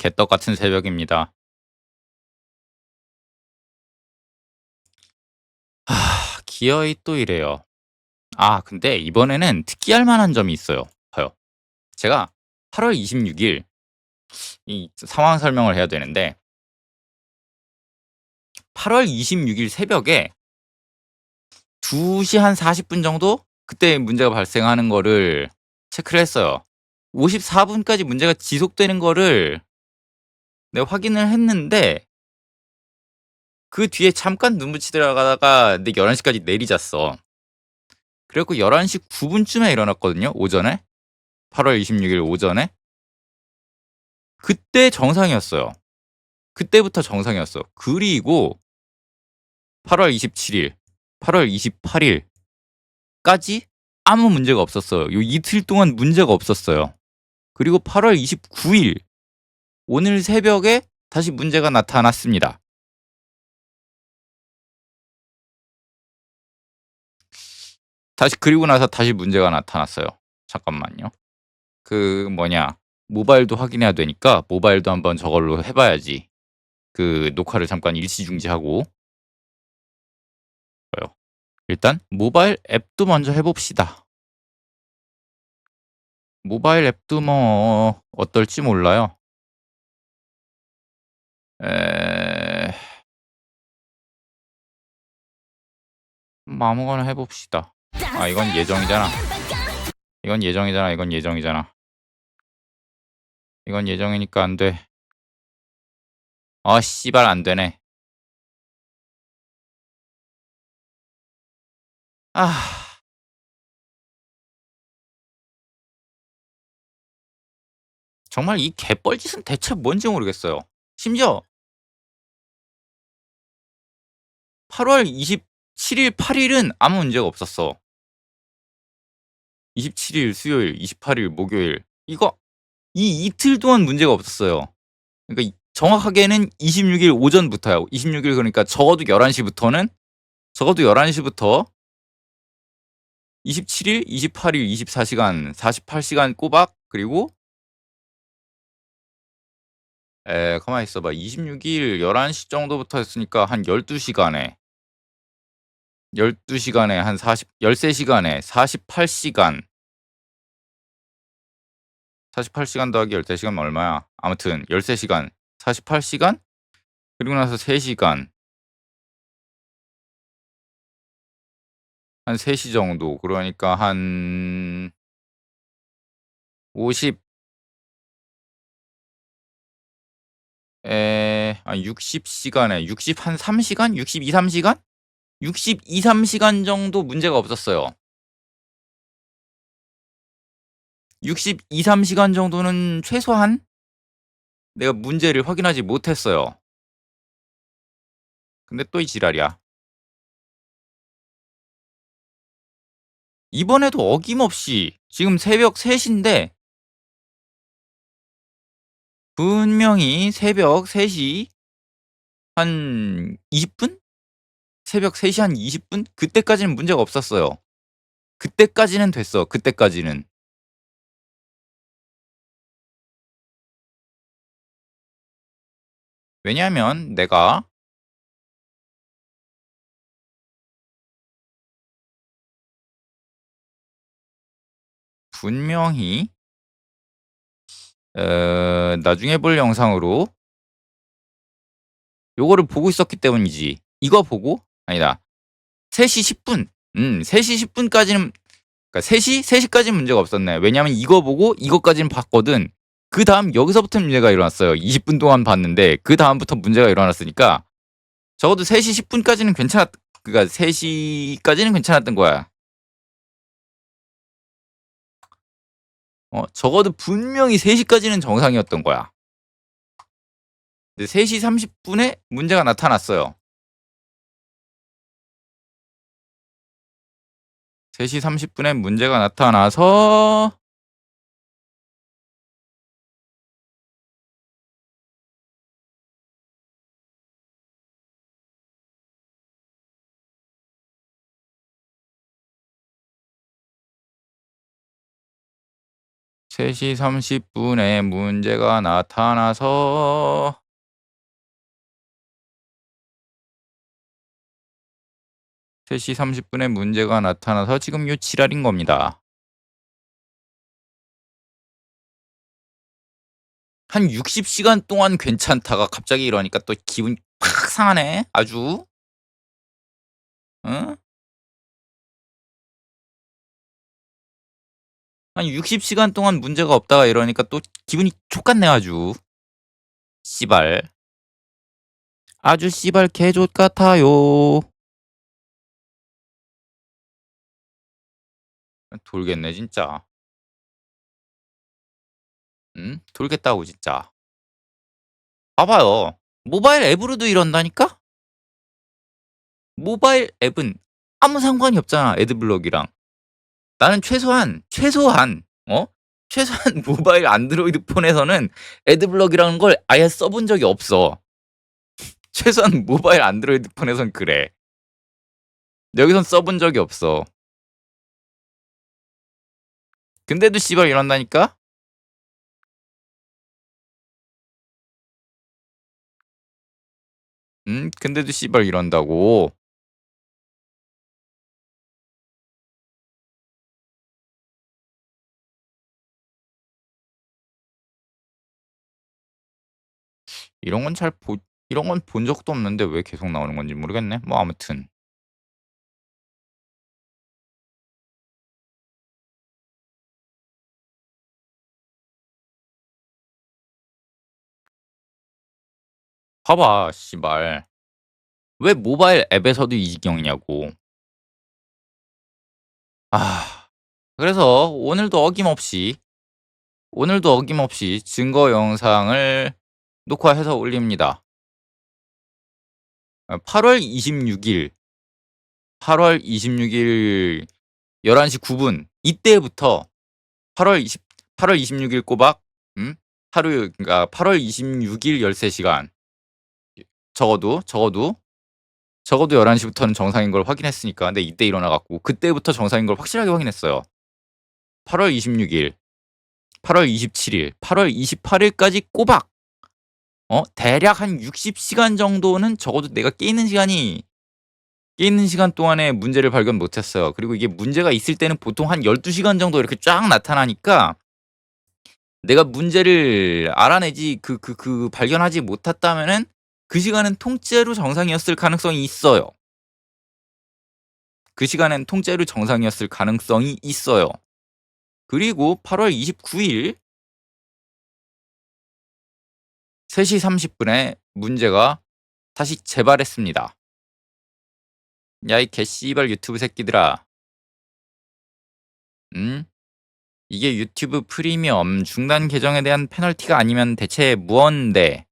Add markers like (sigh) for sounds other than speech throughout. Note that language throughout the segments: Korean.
개떡 같은 새벽입니다. 하, 기어이 또 이래요. 아, 근데 이번에는 특기할 만한 점이 있어요. 봐요. 제가 8월 26일 이 상황 설명을 해야 되는데 8월 26일 새벽에 2시 한 40분 정도 그때 문제가 발생하는 거를 체크를 했어요. 54분까지 문제가 지속되는 거를 내가 확인을 했는데 그 뒤에 잠깐 눈 붙이다가 내 11시까지 내리 잤어. 그래 갖고 11시 9분쯤에 일어났거든요. 오전에. 8월 26일 오전에. 그때 정상이었어요. 그때부터 정상이었어. 그리고 8월 27일, 8월 28일까지 아무 문제가 없었어요. 요 이틀 동안 문제가 없었어요. 그리고 8월 29일 오늘 새벽에 다시 문제가 나타났습니다. 다시 그리고 나서 다시 문제가 나타났어요. 잠깐만요. 그 뭐냐 모바일도 확인해야 되니까 모바일도 한번 저걸로 해봐야지. 그 녹화를 잠깐 일시 중지하고? 일단 모바일 앱도 먼저 해봅시다. 모바일 앱도 뭐 어떨지 몰라요. 에... 뭐 아무거나 해봅시다. 아 이건 예정이잖아. 이건 예정이잖아. 이건 예정이잖아. 이건 예정이니까 안 돼. 아 씨발 안 되네. 아. 정말 이 개뻘짓은 대체 뭔지 모르겠어요. 심지어 8월 27일, 8일은 아무 문제가 없었어. 27일 수요일, 28일 목요일 이거 이 이틀 동안 문제가 없었어요. 그러니까 정확하게는 26일 오전부터요. 26일 그러니까 적어도 11시부터는 적어도 11시부터 27일, 28일 24시간, 48시간 꼬박 그리고 에, 가만히 있어봐. 26일 11시 정도부터 했으니까 한 12시간에 12시간에 한 40, 13시간에 48시간 48시간 더하기 13시간 얼마야? 아무튼 13시간 48시간 그리고 나서 3시간 한 3시 정도 그러니까 한 50, 에, 아, 60시간에 60 한 3시간? 62, 3시간? 62, 3시간 정도 문제가 없었어요. 62, 3시간 정도는 최소한 내가 문제를 확인하지 못했어요. 근데 또 이 지랄이야. 이번에도 어김없이 지금 새벽 3시인데 분명히 새벽 3시 한 20분? 새벽 3시 한 20분? 그때까지는 문제가 없었어요. 그때까지는 됐어. 그때까지는. 왜냐하면 내가 분명히 어, 나중에 볼 영상으로 요거를 보고 있었기 때문이지. 이거 보고 아니다. 3시 10분. 음, 3시 10분까지는 그러니까 3시 3시까지는 문제가 없었네. 왜냐면 이거 보고 이것까지는 봤거든. 그 다음 여기서부터 문제가 일어났어요. 20분 동안 봤는데 그 다음부터 문제가 일어났으니까 적어도 3시 10분까지는 괜찮았 그러니까 3시까지는 괜찮았던 거야. 어, 적어도 분명히 3시까지는 정상이었던 거야. 근데 3시 30분에 문제가 나타났어요. 3시 30분에 문제가 나타나서 3시 30분에 문제가 나타나서 (3시 30분에) 문제가 나타나서 지금 요 지랄인 겁니다. 한 60시간 동안 괜찮다가 갑자기 이러니까 또 기분이 팍 상하네 아주. 응? 한 60시간 동안 문제가 없다가 이러니까 또 기분이 족같네 아주. 씨발. 아주 씨발 개족 같아요. 돌겠네 진짜. 응? 돌겠다고 진짜. 봐봐요. 모바일 앱으로도 이런다니까? 모바일 앱은 아무 상관이 없잖아 애드블럭이랑. 나는 최소한 최소한 어? 최소한 (laughs) 모바일 안드로이드 폰에서는 애드블럭이라는 걸 아예 써본 적이 없어. 최소한 모바일 안드로이드 폰에선 그래. 여기선 써본 적이 없어. 근데도 씨발 이런다니까? 음, 근데도 씨발 이런다고. 이런 건 잘 보, 이런 건 본 적도 없는데 왜 계속 나오는 건지 모르겠네. 뭐 아무튼. 봐봐, 씨발. 왜 모바일 앱에서도 이 지경이냐고. 아, 그래서 오늘도 어김없이 오늘도 어김없이 증거 영상을 녹화해서 올립니다. 8월 26일 8월 26일 11시 9분 이때부터 8월 20 8월 26일 꼬박 음? 하루 그러니까 8월 26일 13시간 적어도 적어도 적어도 11 시부터는 정상인 걸 확인했으니까 근데 이때 일어나 갖고 그때부터 정상인 걸 확실하게 확인했어요. 8월 26일 8월 27일 8월 28일까지 꼬박 어 대략 한 60시간 정도는 적어도 내가 깨 있는 시간이 깨 있는 시간 동안에 문제를 발견 못했어요. 그리고 이게 문제가 있을 때는 보통 한 12시간 정도 이렇게 쫙 나타나니까 내가 문제를 알아내지 그 그 그 발견하지 못했다면은 그 시간은 통째로 정상이었을 가능성이 있어요. 그 시간엔 통째로 정상이었을 가능성이 있어요. 그리고 8월 29일 3시 30분에 문제가 다시 재발했습니다. 야, 이 개씨발 유튜브 새끼들아. 음? 이게 유튜브 프리미엄 중단 계정에 대한 페널티가 아니면 대체 무언데?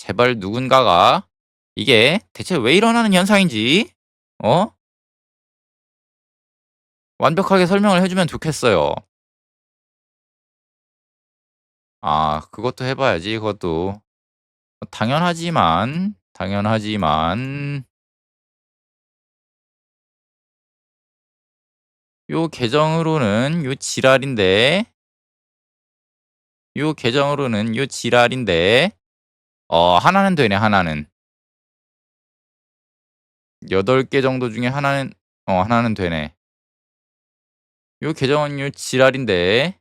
제발 누군가가 이게 대체 왜 일어나는 현상인지, 어? 완벽하게 설명을 해주면 좋겠어요. 아, 그것도 해봐야지, 그것도. 당연하지만, 당연하지만, 요 계정으로는 요 지랄인데, 요 계정으로는 요 지랄인데, 어, 하나는 되네, 하나는. 8 개 정도 중에 하나는, 어, 하나는 되네. 요 계정은 요 지랄인데,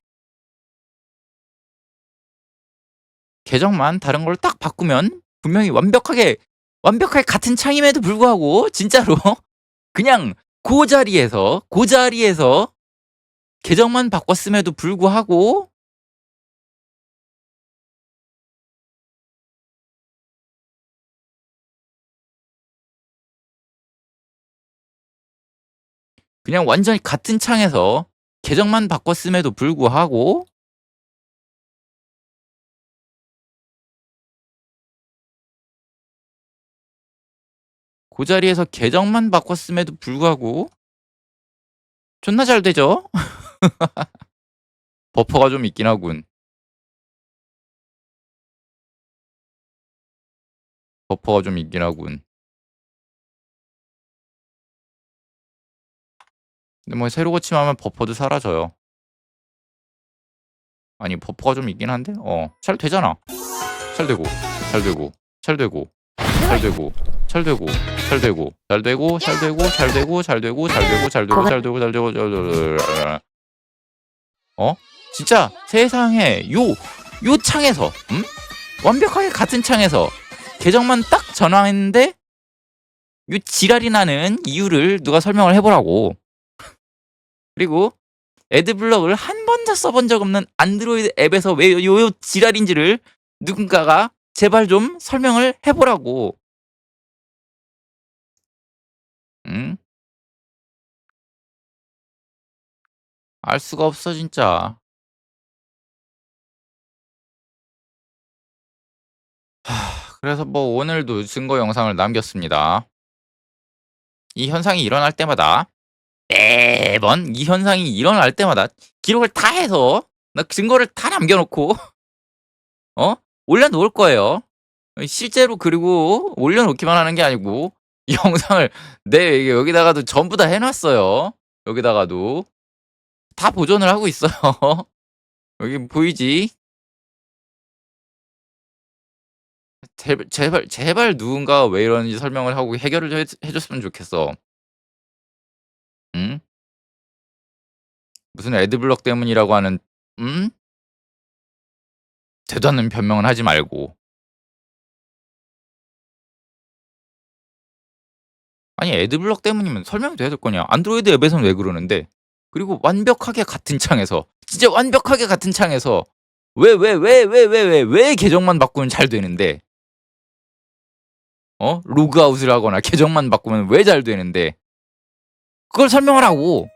계정만 다른 걸딱 바꾸면 분명히 완벽하게 완벽하게 같은 창임에도 불구하고 진짜로 (laughs) 그냥 그 자리에서 그 자리에서 계정만 바꿨음에도 불구하고 그냥 완전히 같은 창에서 계정만 바꿨음에도 불구하고 그 자리에서 계정만 바꿨음에도 불구하고 존나 잘 되죠? (laughs) 버퍼가 좀 있긴 하군. 버퍼가 좀 있긴 하군. 근데 뭐 새로 고침하면 버퍼도 사라져요. 아니 버퍼가 좀 있긴 한데 어 잘 되잖아. 잘 되고 잘 되고 잘 되고 잘 되고 잘 되고 잘 되고 잘 되고 잘 되고 잘 되고 잘 되고 잘 되고 잘 되고 잘 되고 잘 되고 잘 되고 어 진짜 세상에 요 요 창에서 음? 완벽하게 같은 창에서 계정만 딱 전환했는데 요 지랄이 나는 이유를 누가 설명을 해보라고 그리고 애드블럭을 한 번도 써본 적 없는 안드로이드 앱에서 왜 요요 지랄인지를 누군가가 제발 좀 설명을 해보라고. 응? 알 수가 없어 진짜. 하, 그래서 뭐 오늘도 증거 영상을 남겼습니다. 이 현상이 일어날 때마다 매번 이 현상이 일어날 때마다 기록을 다 해서 나 증거를 다 남겨놓고 어 올려놓을 거예요. 실제로 그리고 올려놓기만 하는 게 아니고 이 영상을 내 여기다가도 전부 다 해놨어요. 여기다가도 다 보존을 하고 있어요. (laughs) 여기 보이지? 제발 제발 제발 누군가 왜 이러는지 설명을 하고 해결을 해, 해줬으면 좋겠어. 무슨 애드블럭 때문이라고 하는 음? 되도 않는 변명은 하지 말고. 아니 애드블럭 때문이면 설명이 돼야 될 거냐? 안드로이드 앱에서는 왜 그러는데? 그리고 완벽하게 같은 창에서 진짜 완벽하게 같은 창에서 왜 왜 왜 왜 왜 왜 왜 계정만 바꾸면 잘 되는데? 어? 로그아웃을 하거나 계정만 바꾸면 왜 잘 되는데? 그걸 설명하라고.